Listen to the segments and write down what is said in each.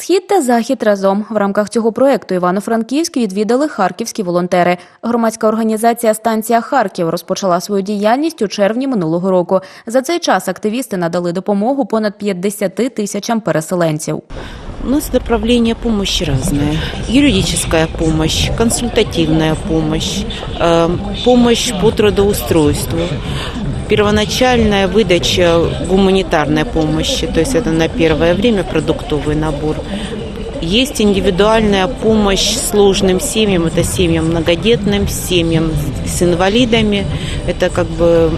Схід та захід разом в рамках цього проекту Івано-Франківськ відвідали харківські волонтери. Громадська організація Станція Харків розпочала свою діяльність у червні минулого року. За цей час активісти надали допомогу понад 50 тисячам переселенців. У нас направление помощи разное. Юридическая помощь, консультативная помощь, э, помощь по трудоустройству, первоначальная выдача гуманитарной помощи, то есть это на первое время продуктовый набор. Есть индивидуальная помощь сложным семьям, это семьям многодетным, семьям с инвалидами, это как бы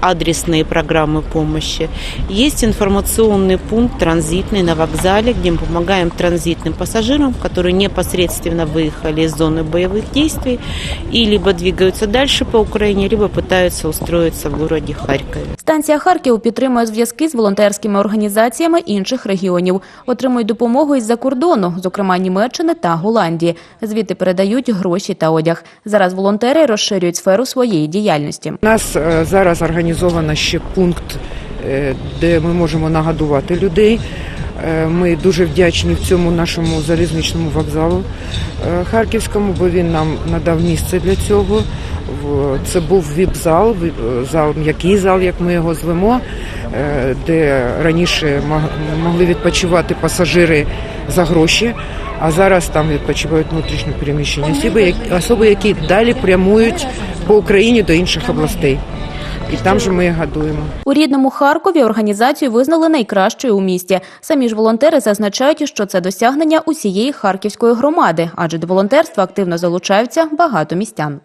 адресные программы помощи. Есть информационный пункт транзитный на вокзале, где мы помогаем транзитным пассажирам, которые непосредственно выехали из зоны боевых действий и либо двигаются дальше по Украине, либо пытаются устроиться в городе Харькове. Станція Харків підтримує зв'язки з волонтерськими організаціями інших регіонів. Отримують допомогу із-за кордону, зокрема Німеччини та Голландії. Звідти передають гроші та одяг. Зараз волонтери розширюють сферу своєї діяльності. У нас е, зараз організовано ще пункт, е, де ми можемо нагодувати людей. Е, Ми дуже вдячні в цьому нашому залізничному вокзалу е, харківському, бо він нам надав місце для цього. Це був віп-зал, зал, м'який зал, як ми його звемо, де раніше могли відпочивати пасажири за гроші, а зараз там відпочивають внутрішньо переміщені особи, які далі прямують по Україні до інших областей. І там же ми їх годуємо. У рідному Харкові організацію визнали найкращою у місті. Самі ж волонтери зазначають, що це досягнення усієї харківської громади, адже до волонтерства активно залучаються багато містян.